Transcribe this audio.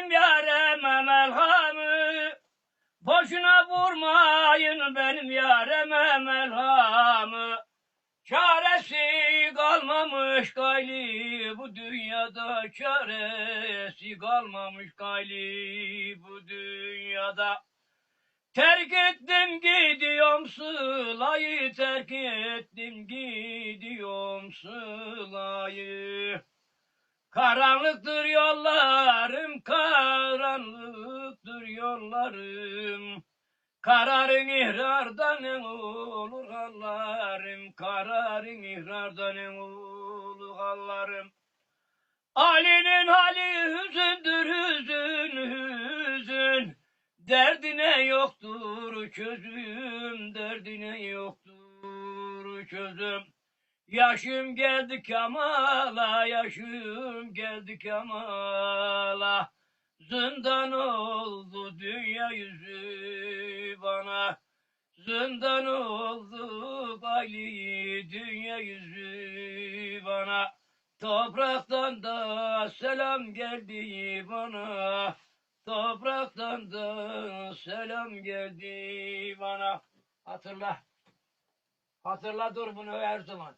benim yareme melhamı. Boşuna vurmayın benim yareme melhamı. Çaresi kalmamış gayli bu dünyada çaresi kalmamış gayli bu dünyada. Terk ettim gidiyorum sılayı terk ettim gidiyorum sılayı. Karanlıktır yollarım karanlıktır yollarım. Kararın ihrardan olur hallarım. Kararın ihrardan olur hallarım. Ali'nin hali hüzündür hüzün hüzün. Derdine yoktur çözüm Derdine yoktur çözüm. Yaşım geldi kamala Yaşım geldi kamala Zindan oldu Zindan oldu gayli dünya yüzü bana. Topraktan da selam geldi bana. Topraktan da selam geldi bana. Hatırla. Hatırla dur bunu her zaman